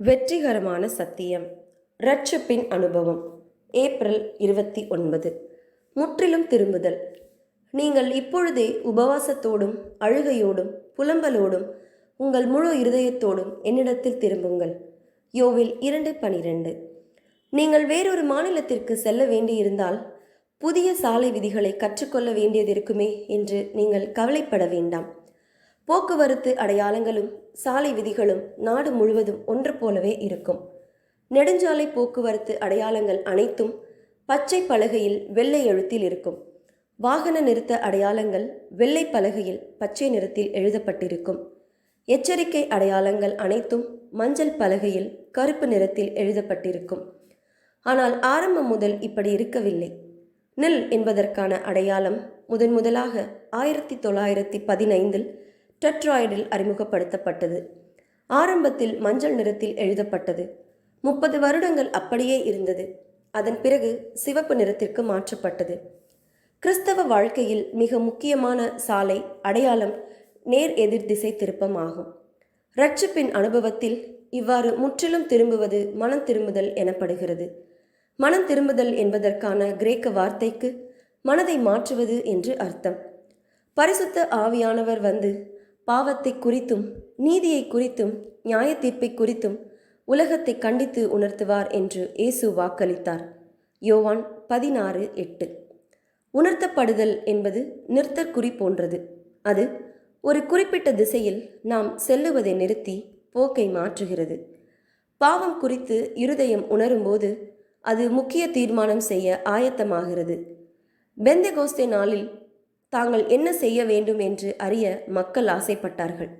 வெற்றிகரமான சத்தியம். ரட்சப்பின் அனுபவம். ஏப்ரல் இருபத்தி ஒன்பது. முற்றிலும் திரும்புதல். நீங்கள் இப்பொழுதே உபவாசத்தோடும் அழுகையோடும் புலம்பலோடும் உங்கள் முழு இருதயத்தோடும் என்னிடத்தில் திரும்புங்கள். யோவில் இரண்டு பனிரெண்டு. நீங்கள் வேறொரு மாநிலத்திற்கு செல்ல வேண்டியிருந்தால் புதிய சாலை விதிகளை கற்றுக்கொள்ள வேண்டியதிருக்குமே என்று நீங்கள் கவலைப்பட வேண்டாம். போக்குவரத்து அடையாளங்களும் சாலை விதிகளும் நாடு முழுவதும் ஒன்று போலவே இருக்கும். நெடுஞ்சாலை போக்குவரத்து அடையாளங்கள் அனைத்தும் பச்சை பலகையில் வெள்ளை எழுத்தில் இருக்கும். வாகன நிறுத்த அடையாளங்கள் வெள்ளை பலகையில் பச்சை நிறத்தில் எழுதப்பட்டிருக்கும். எச்சரிக்கை அடையாளங்கள் அனைத்தும் மஞ்சள் பலகையில் கருப்பு நிறத்தில் எழுதப்பட்டிருக்கும். ஆனால் ஆரம்பம் முதல் இப்படி இருக்கவில்லை. நில் என்பதற்கான அடையாளம் முதன் முதலாக ஆயிரத்தி தொள்ளாயிரத்தி பதினைந்தில் டெட்ராய்டில் அறிமுகப்படுத்தப்பட்டது. ஆரம்பத்தில் மஞ்சள் நிறத்தில் எழுதப்பட்டது. முப்பது வருடங்கள் அப்படியே இருந்தது. அதன் பிறகு சிவப்பு நிறத்திற்கு மாற்றப்பட்டது. கிறிஸ்தவ வாழ்க்கையில் மிக முக்கியமான சாலை அடையாளம் நேர் எதிர் திசை திருப்பம் ஆகும். ரட்சிப்பின் அனுபவத்தில் இவ்வாறு முற்றிலும் திரும்புவது மனம் திரும்புதல் எனப்படுகிறது. மனம் திரும்புதல் என்பதற்கான கிரேக்க வார்த்தைக்கு மனதை மாற்றுவது என்று அர்த்தம். பரிசுத்த ஆவியானவர் வந்து பாவத்தை குறித்தும் நீதியை குறித்தும் நியாய தீர்ப்பை குறித்தும் உலகத்தை கண்டித்து உணர்த்துவார் என்று இயேசு வாக்களித்தார். யோவான் பதினாறு எட்டு. உணர்த்தப்படுதல் என்பது நிறுத்தற்குறி போன்றது. அது ஒரு குறிப்பிட்ட திசையில் நாம் செல்லுவதை நிறுத்தி போக்கை மாற்றுகிறது. பாவம் குறித்து இருதயம் உணரும்போது அது முக்கிய தீர்மானம் செய்ய ஆயத்தமாகிறது. பெந்தகோஸ்தே நாளில் தாங்கள் என்ன செய்ய வேண்டும் என்று அறிய மக்கள் ஆசைப்பட்டார்கள்.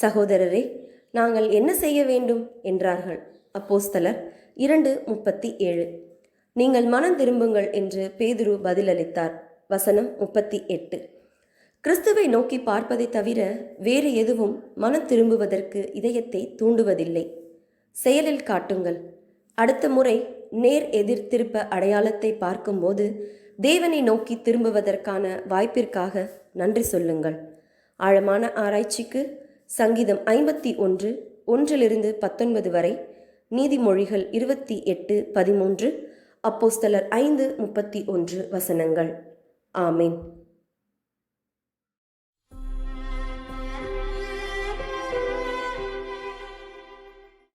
சகோதரரே நாங்கள் என்ன செய்ய வேண்டும்? என்றார்கள். அப்போஸ்தலர் இரண்டு முப்பத்தி ஏழு. நீங்கள் மனம் திரும்புங்கள் என்று பேதுரு பதிலளித்தார். வசனம் முப்பத்தி எட்டு. கிறிஸ்துவை நோக்கி பார்ப்பதை தவிர வேறு எதுவும் மனம் திரும்புவதற்கு இதயத்தை தூண்டுவதில்லை. செயலில் காட்டுங்கள். அடுத்த முறை நேர் எதிர் திருப்ப அடையாளத்தை பார்க்கும்போது தேவனை நோக்கி திரும்புவதற்கான வாய்ப்பிற்காக நன்றி சொல்லுங்கள். ஆழமான ஆராய்ச்சிக்கு சங்கீதம் ஐம்பத்தி ஒன்று ஒன்றிலிருந்து பத்தொன்பது வரை நீதிமொழிகள் இருபத்தி எட்டு பதிமூன்று அப்போஸ்தலர் ஐந்து முப்பத்தி ஒன்று வசனங்கள். ஆமேன்.